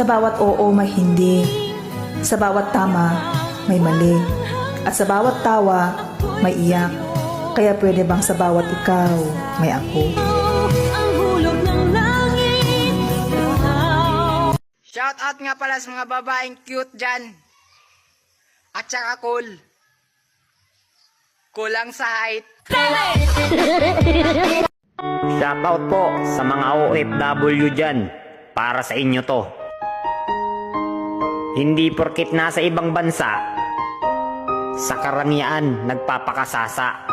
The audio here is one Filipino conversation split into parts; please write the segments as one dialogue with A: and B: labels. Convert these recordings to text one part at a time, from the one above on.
A: Sa bawat oo may hindi. Sa bawat tama may mali. At sa bawat tawa may iyak. Kaya pwede bang sa bawat ikaw may ako?
B: Shout out nga pala sa mga babaeng cute dyan. At saka cool. Kulang sa height.
C: Shoutout po sa mga OFW dyan. Para sa inyo to. Hindi porkit nasa ibang bansa, sa karangyaan nagpapakasasa.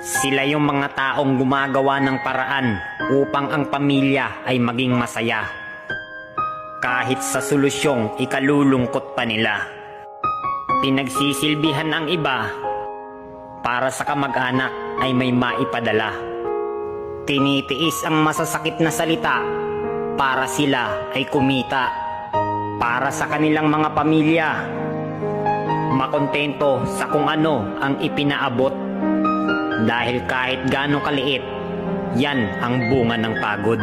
C: Sila yung mga taong gumagawa ng paraan upang ang pamilya ay maging masaya. Kahit sa solusyong ikalulungkot pa nila. Pinagsisilbihan ang iba para sa kamag-anak ay may maipadala. Tinitiis ang masasakit na salita para sila ay kumita. Para sa kanilang mga pamilya, makontento sa kung ano ang ipinaabot. Dahil kahit gano'ng kaliit, yan ang bunga ng pagod.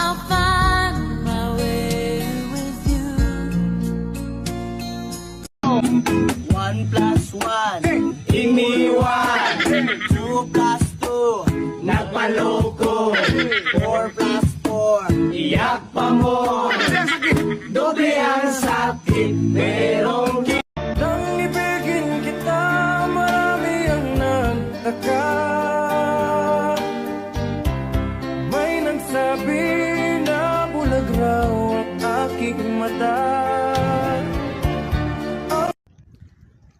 D: I'll find my way with you.
E: One plus one, iniwan. Two plus nagpaloko. Four plus four, iyak pa mo. Doble ang sakit, merong Nang ibigin kita, marami ang nagtaka. May nagsabi na bulag raw ang aking mata.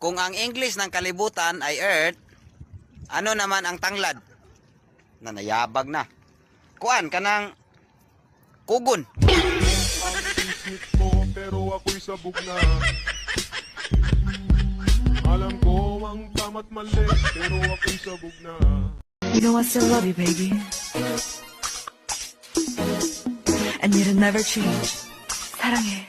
B: Kung ang English ng kalibutan ay Earth, ano naman ang tanglad? Nanayabag na. Kuan ka ng kugon.
F: ko pero ako'y sabog na Alam ko ang tama't mali pero ako'y sabog na
G: You know I still love you, baby. And it'll never change. 사랑해.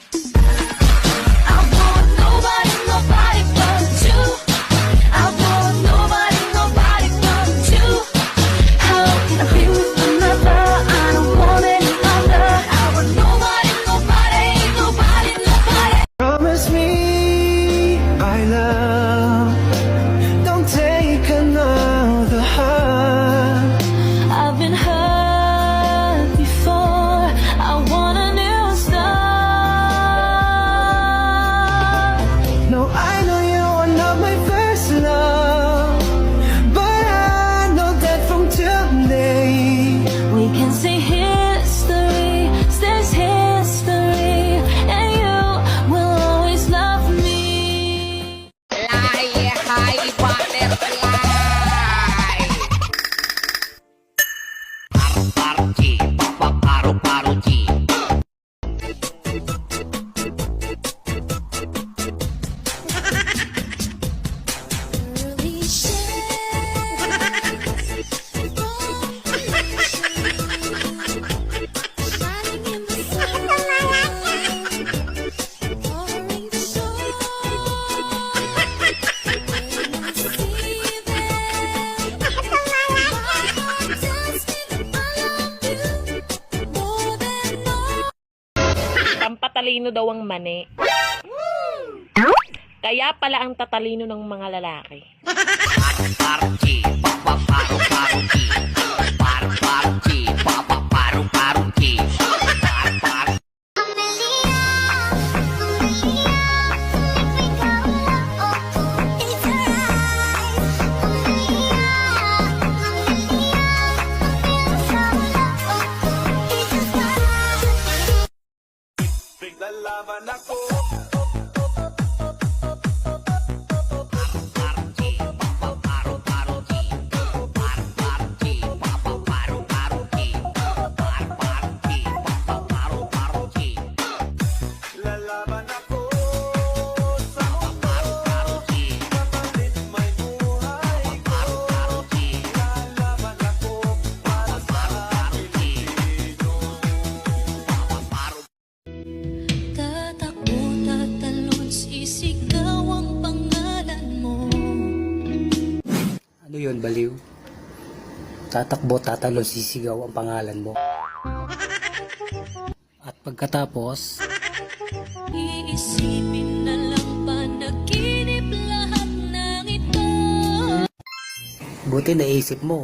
H: Pampatalino daw ang mani. Kaya pala ang tatalino ng mga lalaki.
C: Oh. Ano yun, baliw?
I: Tatakbo, tatalo, sisigaw ang pangalan mo. At pagkatapos...
G: Iisipin na lang panaginip lahat ng ito
I: Buti naisip mo.